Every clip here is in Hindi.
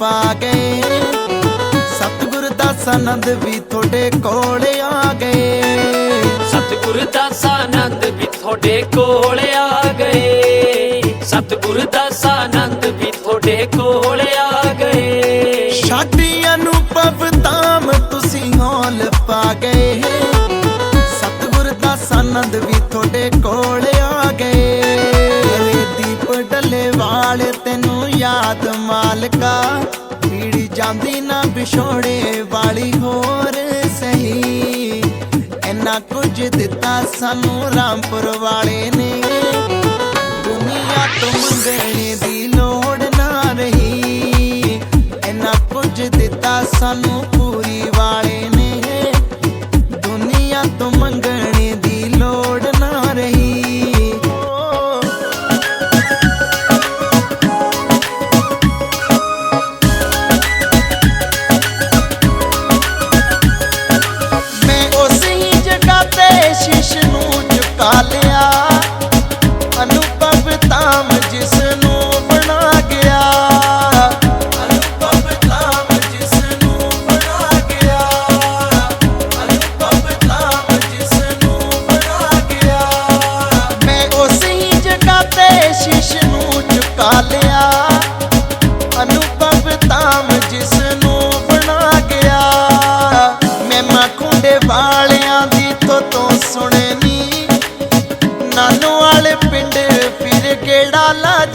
ਪਾ ਗਏ ਸਤਿਗੁਰ ਦਾ ਸਨੰਦ ਵੀ ਤੁਹਾਡੇ ਕੋਲ ਆ ਗਏ। ਸਤਿਗੁਰ ਦਾ ਸਾਨੰਦ ਵੀ ਤੁਹਾਡੇ ਕੋਲ ਆ ਗਏ। ਸਤਿਗੁਰ ਦਾ ਸਾਨੰਦ ਵੀ ਤੁਹਾਡੇ ਕੋਲ ਆ ਗਏ। ਸਾਡੀ ਅਨੁਭਵ ਤਾਮ ਤੁਸੀਂ ਹੌਲ ਪਾ ਗਏ। ਸਤਿਗੁਰ ਦਾ ਸਨੰਦ ਵੀ ਮਾਲਕਾ ਪੀੜੀ ਜਾਂਦੀ ਨਾ ਵਿਛੋੜੇ ਵਾਲੀ ਹੋਰ ਸਹੀ। ਇੰਨਾ ਕੁਝ ਦਿੱਤਾ ਸਾਨੂੰ ਰਾਮਪੁਰ ਵਾਲੇ ਨੇ। ਦੁਨੀਆ ਤੋਂ ਮੰਗਣੇ ਦੀ ਲੋੜ ਨਾ ਰਹੀ। ਇੰਨਾ ਕੁਝ ਦਿੱਤਾ ਸਾਨੂੰ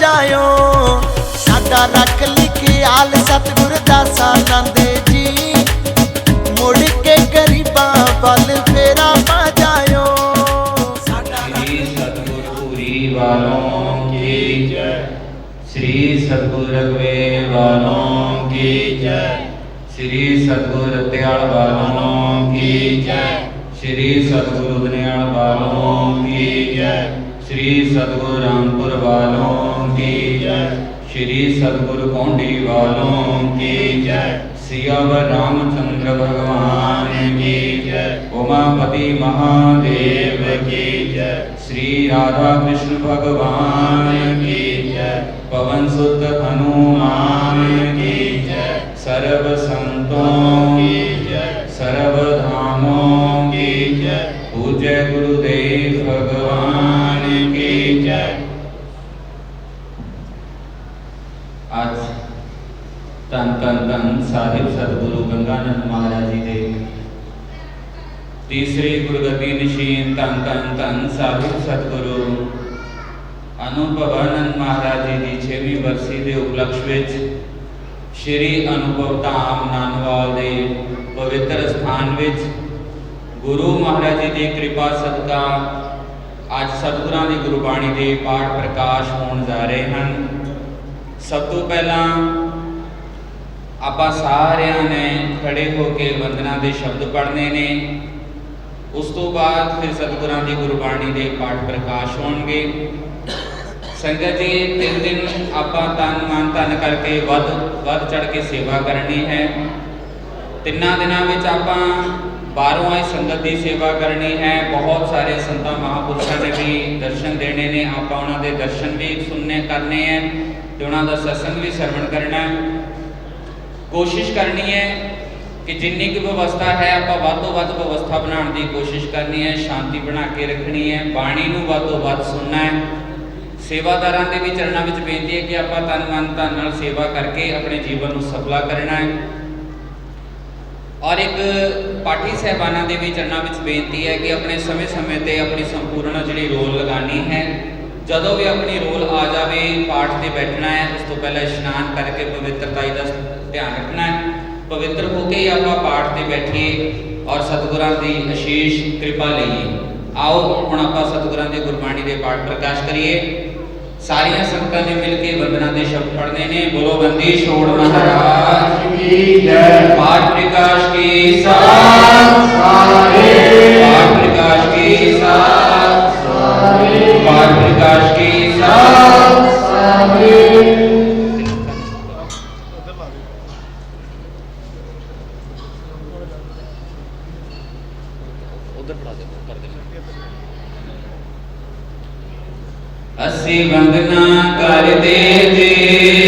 ਜਾਇਓ। ਸਾਡਾ ਰੱਖ ਲਿਖਿਆਲ ਸਤਿਗੁਰ ਦਾਸਾ ਨੰਦੇ ਜੀ। ਮੁੜ ਕੇ ਗਰੀਬਾਂ ਵੱਲ ਫੇਰਾ ਪਾ ਜਾਇਓ। ਸਾਡਾ ਸ੍ਰੀ ਸਤਿਗੁਰ ਪੂਰੀ ਵਾਲੋਂ ਕੀ ਜੈ। ਸ੍ਰੀ ਸਤਿਗੁਰ ਰਗਵੇ ਵਾਲੋਂ ਕੀ ਜੈ। ਸ੍ਰੀ ਸਤਿਗੁਰ ਤਿਆਲ ਵਾਲੋਂ ਕੀ ਜੈ। ਜੈ। श्री सदगुरु रामपुर वालों की जय। श्री सदगुरु कौंडी वालों की जय। सियावर रामचंद्र भगवान की जय। उमापति महादेव की जय। श्री राधा कृष्ण भगवान की जय। पवन सुत हनुमान की जय। सर्व संतों ਤੀਸਰੀ ਗੁਰਗੱਦੀ ਨਿਸ਼ੀਨ ਧੰਨ ਧੰਨ ਧੰਨ ਸਾਹਿਬ ਸਤਿਗੁਰੂ। ਅਨੁਭਵਾਨੰਦ ਮਹਾਰਾਜ ਜੀ ਦੀ 6ਵੀਂ ਵਰਸੀ ਦੇ ਉਪਲਕਸ਼ ਵਿੱਚ ਸ਼੍ਰੀ ਅਨੁਭਵ ਧਾਮ ਨਾਨਵਾਲ ਦੇ ਪਵਿੱਤਰ ਸਥਾਨ ਵਿੱਚ ਗੁਰੂ ਮਹਾਰਾਜ ਜੀ ਦੀ ਕਿਰਪਾ ਸਦਕਾ ਅੱਜ ਸਤਿਗੁਰਾਂ ਦੀ ਗੁਰਬਾਣੀ ਦੇ ਪਾਠ ਪ੍ਰਕਾਸ਼ ਹੋਣ ਜਾ ਰਹੇ ਹਨ। ਸਭ ਤੋਂ ਪਹਿਲਾਂ ਆਪਾਂ ਸਾਰਿਆਂ ਨੇ ਖੜੇ ਹੋ ਕੇ ਵੰਦਨਾ ਦੇ ਸ਼ਬਦ ਪੜ੍ਹਨੇ ਨੇ। ਉਸ ਤੋਂ ਬਾਅਦ ਫਿਰ ਸਤਿਗੁਰਾਂ ਦੀ ਗੁਰਬਾਣੀ ਦੇ ਪਾਠ ਪ੍ਰਕਾਸ਼ ਹੋਣਗੇ। ਸੰਗਤ ਜੀ, ਤਿੰਨ ਦਿਨ ਆਪਾਂ ਤਨ ਮਨ ਧਨ ਕਰਕੇ ਵੱਧ ਵੱਧ ਚੜ ਕੇ ਸੇਵਾ ਕਰਨੀ ਹੈ। ਤਿੰਨਾਂ ਦਿਨਾਂ ਵਿੱਚ ਆਪਾਂ ਬਾਹਰੋਂ ਆਈ ਸੰਗਤ ਦੀ ਸੇਵਾ ਕਰਨੀ ਹੈ। ਬਹੁਤ ਸਾਰੇ ਸੰਤਾਂ ਮਹਾਪੁਰਸ਼ਾਂ ਦੇ ਵੀ ਦਰਸ਼ਨ ਦੇਣੇ ਨੇ। ਆਪਾਂ ਉਹਨਾਂ ਦੇ ਦਰਸ਼ਨ ਵੀ ਸੁਣਨੇ, ਕਰਨੇ ਹੈ ਤੇ ਉਹਨਾਂ ਦਾ ਸਤਸੰਗ ਵੀ ਸਰਵਣ ਕਰਨਾ ਕੋਸ਼ਿਸ਼ ਕਰਨੀ ਹੈ ਕਿ ਜਿੰਨੀ ਕੁ ਵਿਵਸਥਾ ਹੈ, ਆਪਾਂ ਵੱਧ ਤੋਂ ਵੱਧ ਵਿਵਸਥਾ ਬਣਾਉਣ ਦੀ ਕੋਸ਼ਿਸ਼ ਕਰਨੀ ਹੈ, ਸ਼ਾਂਤੀ ਬਣਾ ਕੇ ਰੱਖਣੀ ਹੈ, ਬਾਣੀ ਨੂੰ ਵੱਧ ਤੋਂ ਵੱਧ ਸੁਣਨਾ ਹੈ। ਸੇਵਾਦਾਰਾਂ ਦੇ ਵੀ ਚਰਨਾਂ ਵਿੱਚ ਬੇਨਤੀ ਹੈ ਕਿ ਆਪਾਂ ਤਨ ਮਨ ਧਨ ਨਾਲ ਸੇਵਾ ਕਰਕੇ ਆਪਣੇ ਜੀਵਨ ਨੂੰ ਸਫਲਾ ਕਰਨਾ ਹੈ। ਔਰ ਇੱਕ ਪਾਠੀ ਸਹਿਬਾਨਾਂ ਦੇ ਵੀ ਚਰਨਾਂ ਵਿੱਚ ਬੇਨਤੀ ਹੈ ਕਿ ਆਪਣੇ ਸਮੇਂ-ਸਮੇਂ ਤੇ ਆਪਣੀ ਸੰਪੂਰਨ ਜਿਹੜੀ ਰੋਲ ਲਗਾਣੀ ਹੈ। ਜਦੋਂ ਵੀ ਆਪਣੀ ਰੋਲ ਆ ਜਾਵੇ, ਪਾਠ ਤੇ ਬੈਠਣਾ ਹੈ, ਉਸ ਤੋਂ ਪਹਿਲਾਂ ਇਸ਼ਨਾਨ ਕਰਕੇ ਪਵਿੱਤਰਤਾ ਦਾ ਧਿਆਨ ਰੱਖਣਾ ਹੈ। पवित्र होके ही आप पाठ से बैठिए और सतगुरों की अशेष कृपा लीए आओ हूँ आप सतगुरों की गुरबाणी के पाठ प्रकाश करिए। सारिया संगत ने मिलकर वंदना के शब्द पढ़ने ने बोलो बंदी छोड़ महाराज। पाठ प्रकाश की कर दे दे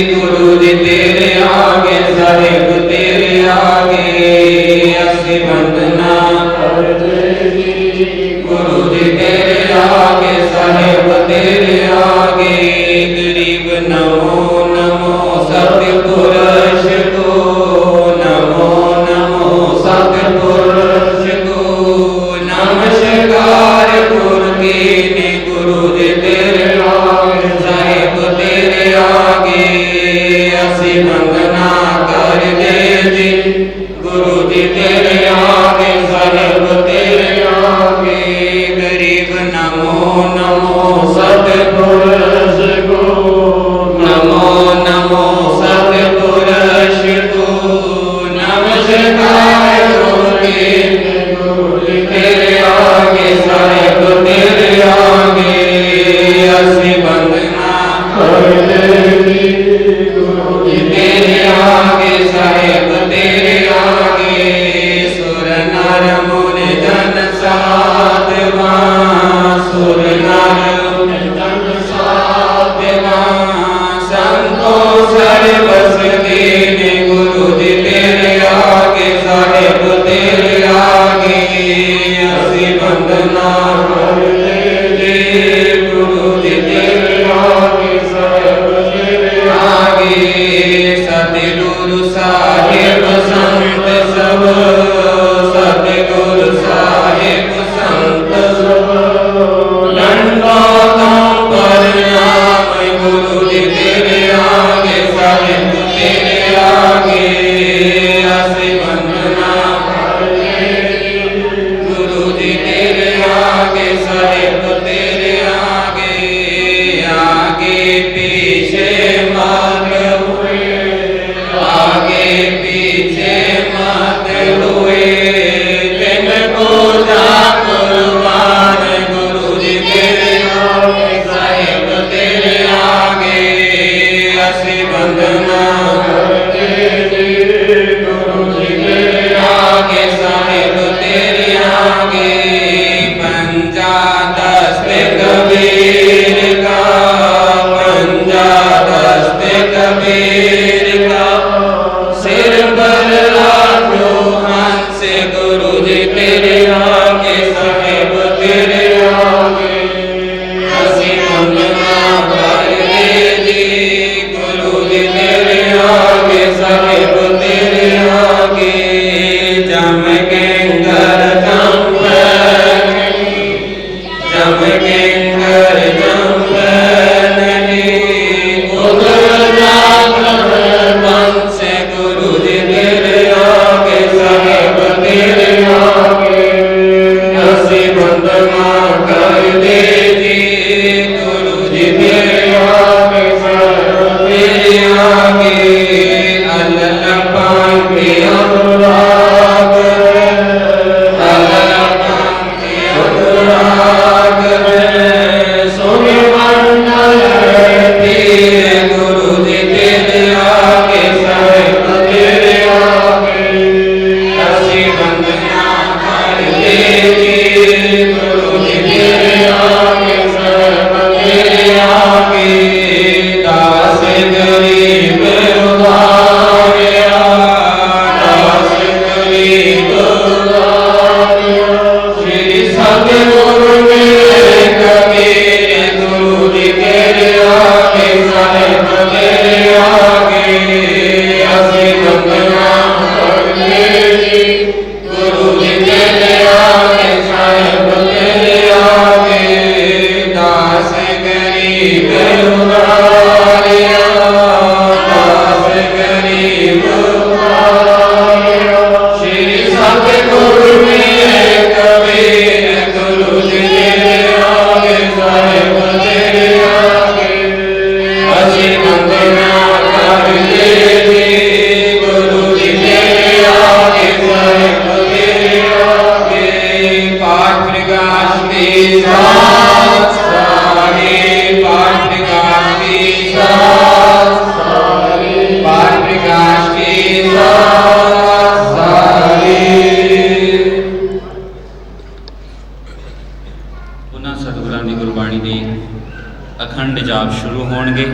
ਨਿਜਾਬ शुरू ਹੋਣਗੇ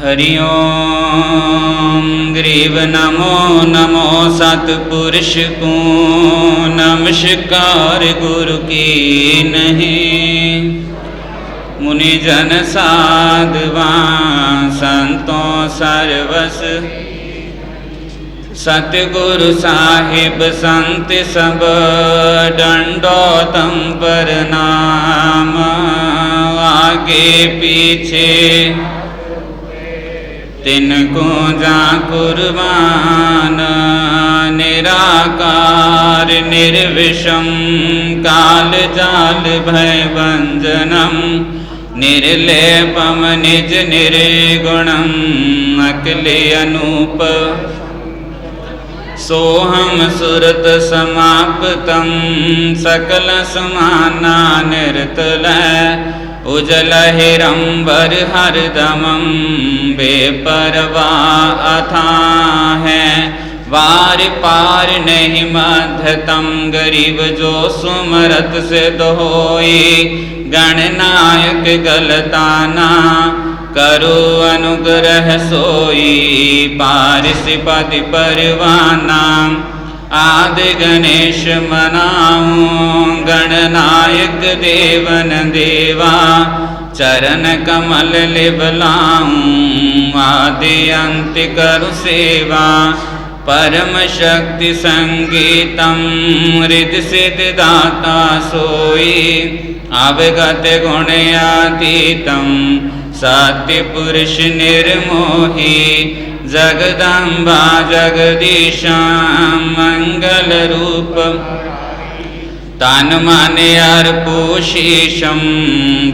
हरि ओम ग्रीव नमो नमो सतपुरुष को नमस्कार गुरु की नहीं। मुनि जन साधवा संतों सर्वस सतगुरु साहिब संत सब दंडोतम पर नाम। आगे पीछे तिनको जा कुर्बान। निराकार, निर्विषम, काल जाल भय भंजनम। निर्लेपम, निज निर्गुणम अकले अनूप। सोहम सुरत समाप्तम सकल समाना निर्तलय उजल हिरंबर हरदमम बेपरवा अथा है वार पार नहीं मध्यतम गरीब जो सुमरत से दोई गणनायक गलताना करो अनुग्रह सोई पारिस पद परवाना आदि गणेश मनाऊं गणनायक देवन देवा चरण कमल लिबलाऊं आदि अंत करु सेवा। परम शक्ति संगीतम हृद सत्य पुरुष निर्मोही, जगदम्बा जगदीशा मंगल रूप तन मन अर्पोशीषम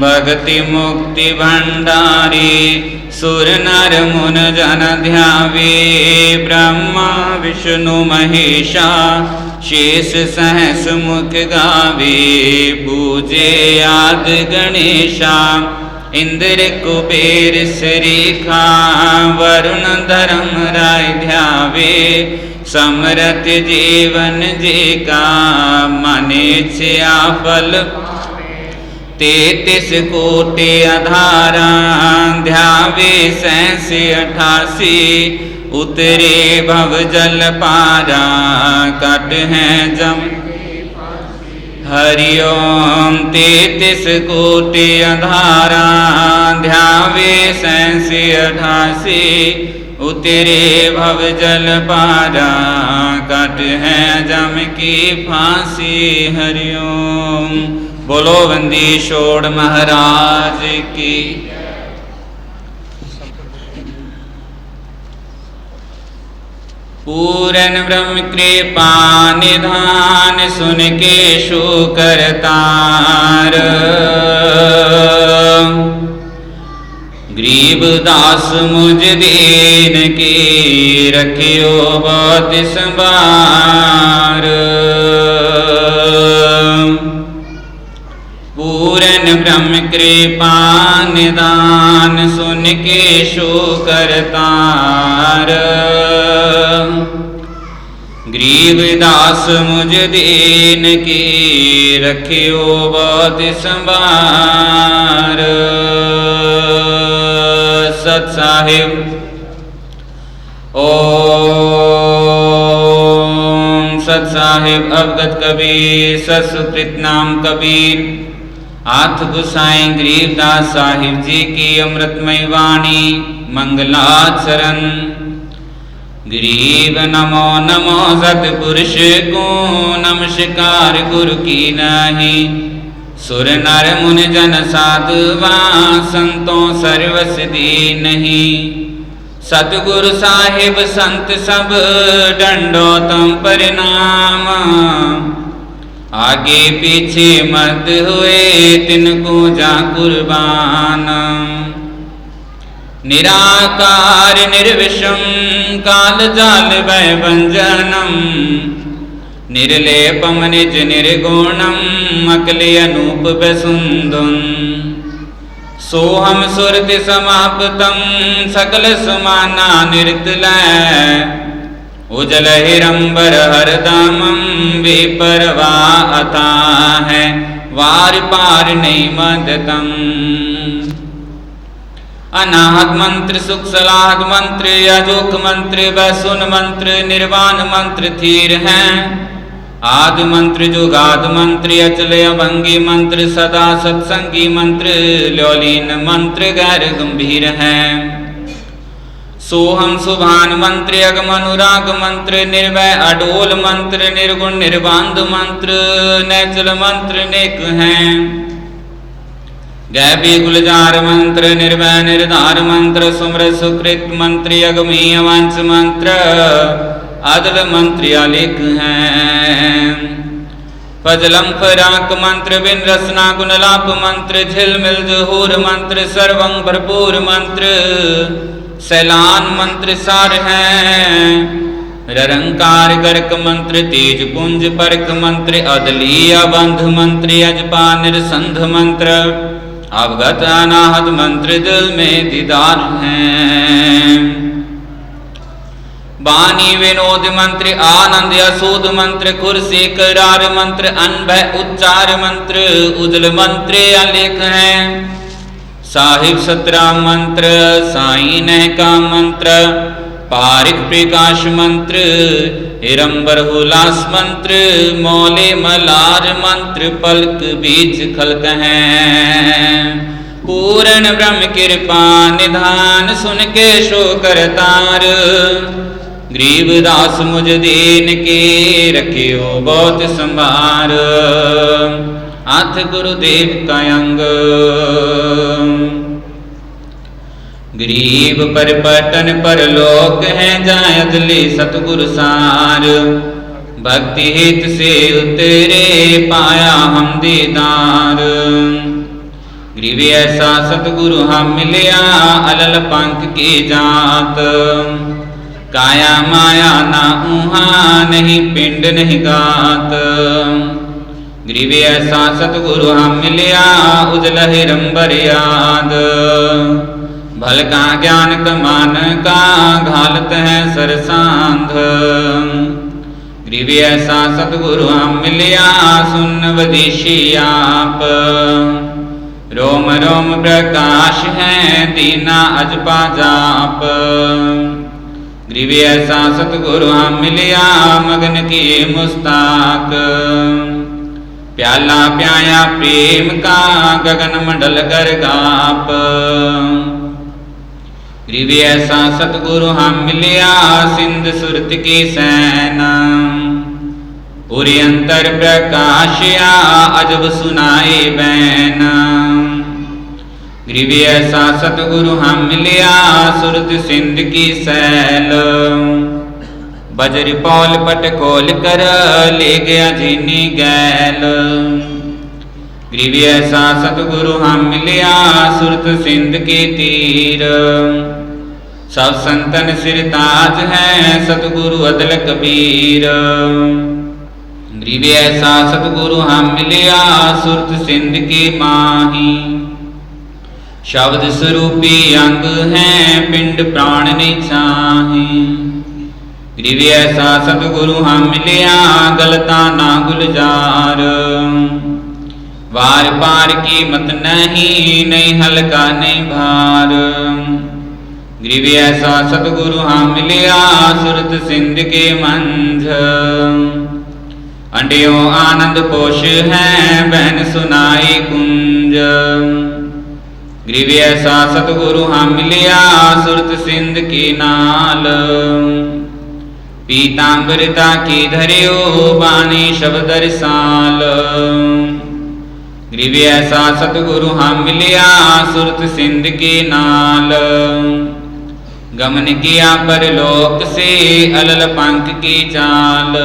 भक्ति मुक्ति भंडारी सुर नर मुन जन ध्यावे, ब्रह्मा, विष्णु महेशा शेष सहस मुख गावे, पूजे आद गणेशा। इंद्र कुबेर श्रीखा वरुण धर्म राय ध्यावे, समरथ जीवन जी का मनीष्या फल तेतीस कोटि अधारा, ध्यावे सैसी अठासी, उतरे भव जल पारा, कट है जम। हरि ओम तेतीस कोटि अधारा, ध्यावे सैंसी अठासी, उतरे भव जल पारा, कट है जम की फांसी, हरिओम। बोलो बंदी छोड़ महाराज की। पूरन ब्रह्म कृपा निधान सुन के शो करतार गरीब दास मुझ दीन की रखियो बहुत संभार। पूरन ब्रह्म कृपा निदान सुन के शो करतार गरीब दास मुझ दीन की रखियो बहुत संभार। सत साहिब, ओम सत साहिब, अवगत कबीर सत्सुकृत नाम कबीर। हाथ गुसाई गरीबदास साहिब जी की अमृतमय वाणी, मंगलाचरण। गरीब नमो नमो सतपुरुष को नमस्कार, गुरु की नाही। सुर नर मुन जन साधुवा संतों सर्वस दी नहीं। सतगुरु साहिब संत सब डंडो तुम परिणाम। आगे पीछे मर्द हुए, तिनको जा कुर्बान। निराकार निर्विषम काल जाल भंजनम निर्लेपम निज निर्गुणम अकले अनूप बसुंदम सोहम सुरति समाप्तम सकल समाना निर्तलय उजल हिरंबर हरदमम विपरवा अथा है। वार पार नहीं मदतम अनाहत मंत्र सुख सलाहत मंत्र, अजोक मंत्र, वैसुन मंत्र, निर्वाण मंत्र थीर हैं। आदि मंत्र, जुगाद मंत्र अचल अभंगी मंत्र, सदा सत्संगी मंत्र, ल्योलीन मंत्र गैर गंभीर हैं। सोहम सुभान मंत्र, अगम अनुराग मंत्र निर्वय अडोल मंत्र, निर्गुण निर्बांध मंत्र, नैचल मंत्र नेक हैं। गैबी गुलजार मंत्र निर्भय निर्धार मंत्र सुमर सुकृत मंत्र अगमीय वंश मंत्र अदल मंत्र अलिख हैं फजलम फराक मंत्र बिन रसना गुणलाप मंत्र झिलमिल जहूर मंत्र सर्वं भरपूर मंत्र सैलान मंत्र सार हैं ररंकार गर्क मंत्र तेज पुंज परक मंत्र अदली अबंध मंत्र अजपा निरसंध मंत्र अवगत अनाहत मंत्र दिल में दीदार हैं। बानी विनोद मंत्र, आनंद असूद मंत्र कुर्सी करार मंत्र, अनभय उच्चार मंत्र, उजल मंत्र अलेख हैं। साहिब सतरा मंत्र, साई नह का मंत्र पारिक प्रकाश मंत्र, हिरंबर हुलास मंत्र, मौले मलार मंत्र, पलक बीच खलक हैं। पूर्ण ब्रह्म कृपा निधान सुन के शो करतार गरीबदास मुझ दीन के रखियो बहुत संभार। हाथ गुरुदेव का अंग। गरीब पर पटन पर लोक है जायदली सतगुरु सार भक्ति हित से उतरे पाया हम दीदार गरीब ऐसा सतगुरु हम मिलिया अलल पंख की जात काया माया ना उहा नहीं पिंड नहीं गात गरीब ऐसा सतगुरु हम मिलिया उजल हिरंबर याद भल का ज्ञान कमान का घालत है सरसांध ऐसा सतगुरु हम मिलिया, सुन वदिशी आप। रोम रोम प्रकाश है, दीना अजपा जाप। गरीबी ऐसा सतगुरु हम मिलिया, मगन की मुस्ताक। प्याला प्याया प्रेम का गगन मंडल कर गाप। गरीबी ऐसा सतगुरु हम मिलिया सिंध सुरत की सैना पूरी अंतर प्रकाशिया अजब सुनाए बैन गरीबी ऐसा सतगुरु हम मिलिया सुरत सिंध की सैल बजर पौल पटकोल कर ले गया जीनी गैल गरीबी ऐसा सतगुरु हम मिलिया सुरत सिंध के तीर सब संतन सिर ताज है सतगुरु अदल कबीर गरीबी ऐसा सतगुरु हम मिलिया सुरत सिंध के माही शब्द स्वरूपी अंग है पिंड प्राण नहीं चाहे गरीबी ऐसा सतगुरु हम मिलिया गलता ना गुलजार वार पार की मत नहीं नहीं हल्का नहीं भार गरीबी ऐसा सतगुरु हम मिलिया सुरत सिंध के मंझ अंडियो आनंद पोष है बहन सुनाई कुंज गरीबी ऐसा सतगुरु हम मिलिया सुरत सिंध की नाल पीताम्बरता की धरियो बानी शब्द साल गरीबी ऐसा सतगुरु हम मिलिया सुरत सिंध की नाल गमन किया पर लोक से अलल पंख की चाल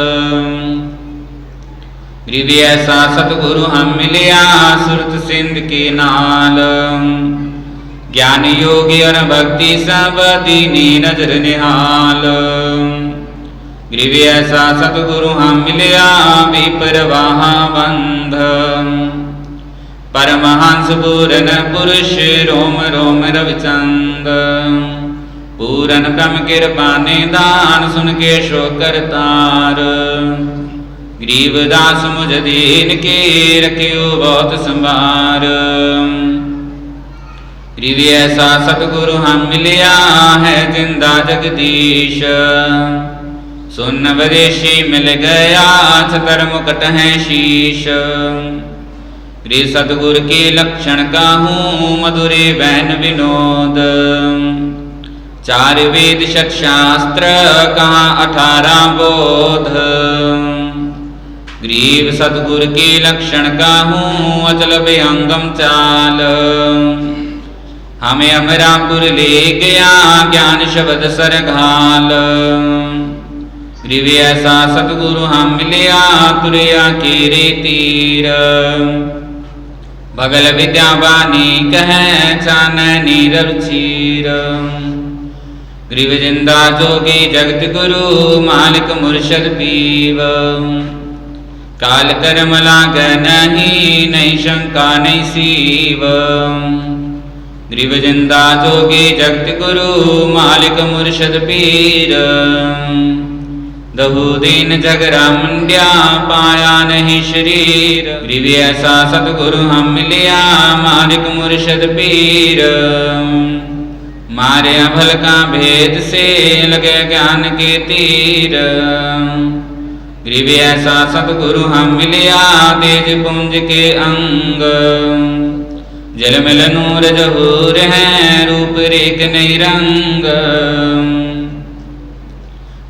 गरीबी ऐसा सतगुरु हम मिलिया सुरत सिंध की नाल ज्ञान योगी और भक्ति सब दीनी नज़र निहाल गरीबी ऐसा सतगुरु हम मिलिया विप्रवाह बंध परमहंस पूरन पुरुष रोम रोम रविचंद पूरन ब्रह्म कृपा दान सुन के शो करतार गरीबदास मुझ दीन के रखियो बहुत संभार रिवि ऐसा सतगुरु हम मिलिया है ज़िंदा जगदीश सुन विदेशी मिल गया छतर मुकट है शीश रे सतगुर के लक्षण का हूँ मधुरे बैन विनोद। चार वेद शत शास्त्र कहा अठारह बोध। ग्रीव सतगुर के लक्षण का अचल विहंगम चाल। हमें अमरापुर ले गया, ज्ञान शब्द सरघाल। ग्रीव ऐसा सतगुरु हम मिलिया तुरिया के रे तीर। भगल विद्या बानी कह चाननी ग्रीव ज़िंदा जोगी जगत गुरु मालिक मुर्शद पीव काल कर्म नहीं नहीं शंका, नहीं सीव। ग्रीव ज़िंदा जोगी जगत गुरु मालिक मुर्शद पीर। दहु दीन जगरा मुंड्या पाया नहीं शरीर। ग्रीव ऐसा सतगुरु हम मिलिया, मालिक मुर्शद पीर। मारे अभल का भेद से लगे ज्ञान के तीर। ग्रीव ऐसा सतगुरु हम मिलिया, तेज पुंज के अंग। जल मिल नूर जहूर है रूप रेख नहीं रंग।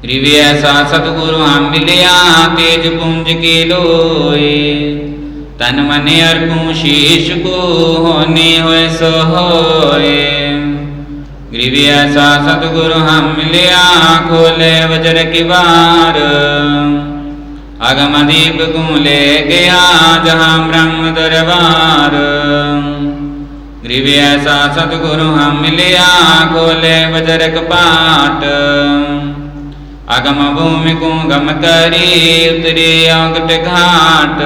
ग्रीव ऐसा सतगुरु हम मिलिया तेज पुंज के लोए। तन मन अर्पू शीश को होने होए सो होए ग्रीव ऐसा सतगुरु हम मिलिया खोले वज्र की बार। अगम दीप को ले गया जहाँ ब्रह्म दरबार। ग्रीव ऐसा सतगुरु हम मिलिया खोले वज्र पाट अगम भूमि को गम करी उतरी अगट घाट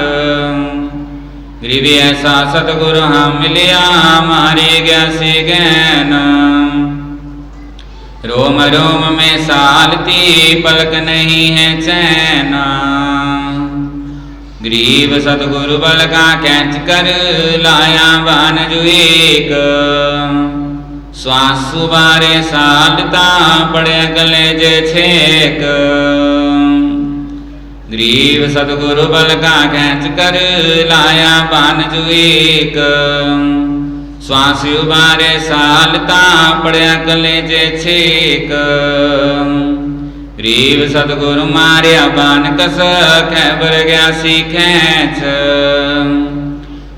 ग्रीव ऐसा सतगुरु हम मिलिया मारे गया से गैन रोम रोम में सालती पलक नहीं है चैन ग्रीव सतगुरु बल का कैच कर लाया बान जो एक श्वास सुबारे सालता पड़े गले जे छेक ग्रीव सतगुरु बल का कैच कर लाया बान जो एक श्वास उबारे सालता पड़े गले जे छेक ग्रीव सतगुरु मारिया बान कस खैबर गया सी खेच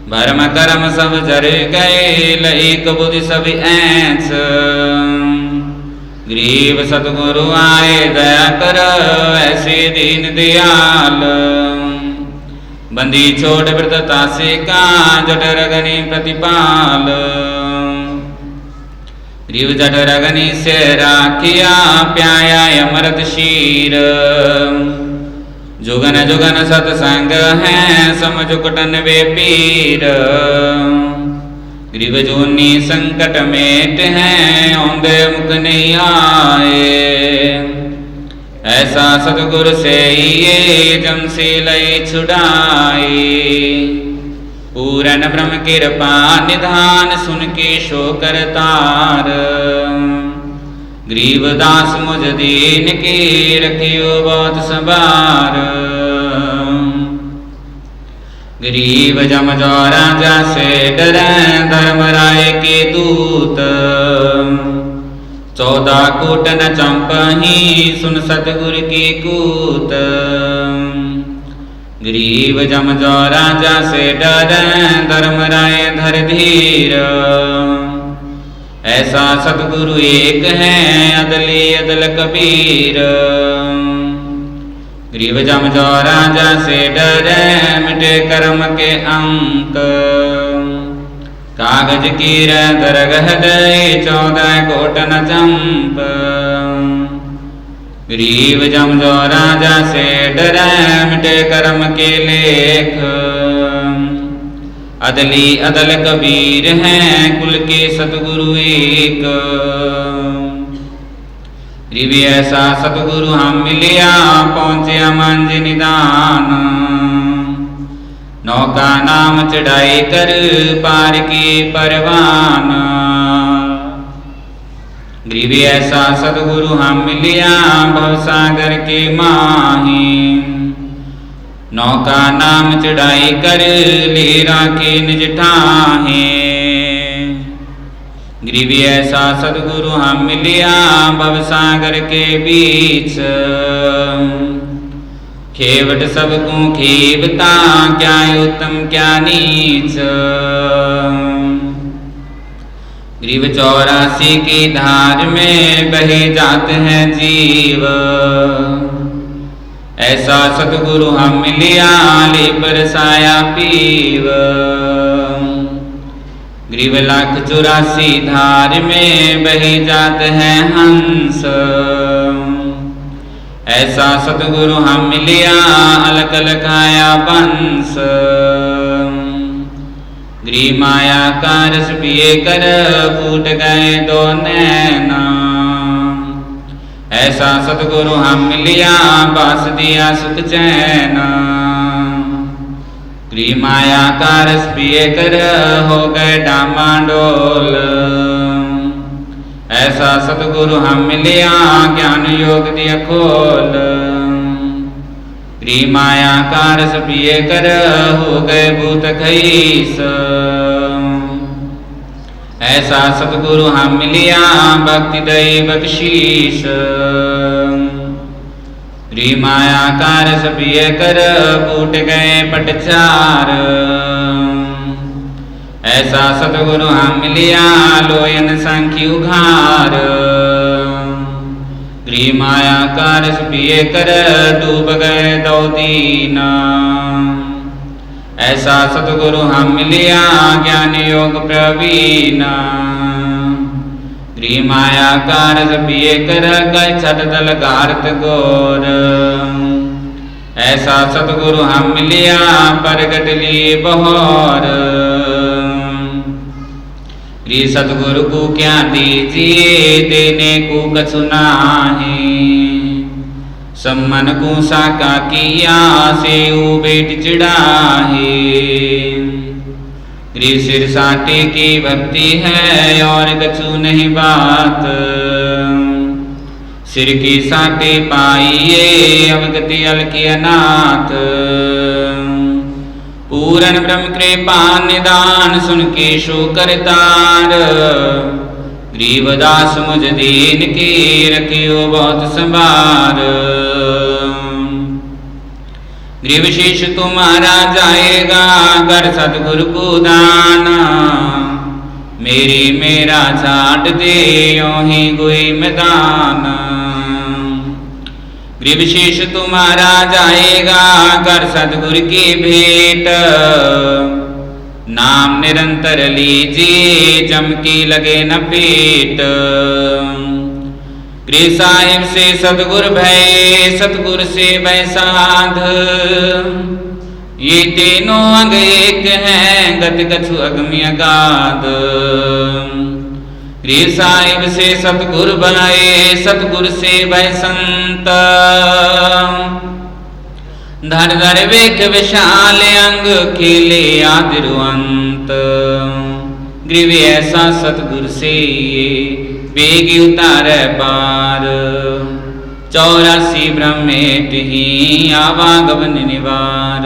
भरम कर्म सब जर गए लईक बुद्धि सब ऐच ग्रीव सतगुरु आए, दया कर, ऐसे दीन दयाल। बंदी छोड़ व्रतता से का जठर गनी प्रतिपाल। ग्रीव जठर गनी से राखिया, प्याया अमृत शीर। जुगन जुगन सतसंग है समझुकटन वे पीर ग्रीव जोनी संकट मेट है औंदे मुख नहीं आए ऐसा सतगुर से ये जम से लय छुड़ाई पूरन ब्रह्म कृपा निधान सुन के शो करतार ग्रीवदास मुझ दीन के रखियो बहुत सबार गरीब जम जो राजा से डरे धर्मराय के दूत। चौदह कोट न चंपही सुन सतगुर की कूत। गरीब जम जो राजा से डरे धर्मराय धर धीर। ऐसा सतगुरु एक है, अदली अदल कबीर। ग्रीव जम जो राजा से डरे मिटे कर्म के अंक। कागज़ की दरगह दे चौदह कोट न चंप। ग्रीव जम जो राजा से डरे मिटे कर्म के लेख। अदली अदल कबीर हैं कुल के सतगुरु एक रिवि ऐसा सतगुरु हम मिलिया पहुँचे मंज निदान नौका नाम चढ़ाई कर पार की परवान गरीबी ऐसा सतगुरु हम मिलिया भव सागर के माही नौका नाम चढ़ाई कर ले राखे निज ठाहे। गरीबी ऐसा सदगुरु हम मिलिया, भव सागर के बीच। खेवट सबको खेवता, क्या उत्तम, क्या नीच। ग्रीव चौरासी की धार में बहे जाते हैं जीव। ऐसा सतगुरु हम मिलिया ले बरसाया पीव। ग्रीव लाख चौरासी धार में बही जाते हैं हंस। ऐसा सतगुरु हम मिलिया अलग अलगाया बंस। ग्री माया का रस पिए कर फूट गए दो नैना। ऐसा सतगुरु हम मिलिया बास दिया सुख चैन ग्री माया का रस पिए कर हो गए डामाडोल ऐसा सतगुरु हम मिलिया ज्ञान योग दिया खोल ग्री माया का रस पिए कर हो गए भूत खईस ऐसा सतगुरु हम मिलिया भक्ति दई बख्शीस ग्री माया का रस पिए कर फूट गए पटचार। ऐसा सतगुरु हम मिलिया लोयन संख्य उघार। ग्री माया का रस पिए कर डूब गए दो दीना। ऐसा सतगुरु हम मिलिया ज्ञान योग प्रवीणा ग्री माया कर गए छठ दल गोर। ऐसा सतगुरु हम मिलिया, प्रगट लिए बहोर। श्री सतगुरु को क्या दीजिए, देने को कछु नाही। सम्मन को साका किया से बेट चिड़ाहे श्री सिर साटे की भक्ति है और कछु नहीं बात। सिर की साटे पाइए अवगति अलकी अनाथ। पूरन ब्रह्म कृपा निदान सुन के शो करतार। ग्रीवदास मुझ दीन के रखियो बहुत संभार। ग्रीवशेष तुम्हारा जाएगा, कर सतगुरु को दाना। मेरी मेरा छाट दे, यो ही कोई मैदान। ग्रीवशेष तुम्हारा जाएगा, कर सतगुरु की भेंट। नाम निरंतर लीजिए जमकी लगे न पेट। गृह साहिब से सतगुर भय सतगुर से भय साध। ये तीनों अंग एक हैं, गत कछु अगम्य गाद। गृह साहिब से सतगुर भय सतगुर से भय संत। धर धर वेख विशाल अंग खेले आदिरुअंत ग्रीव ऐसा सतगुर से बेग उतार पार। चौरासी ब्रह्मेट ही आवागमन निवार।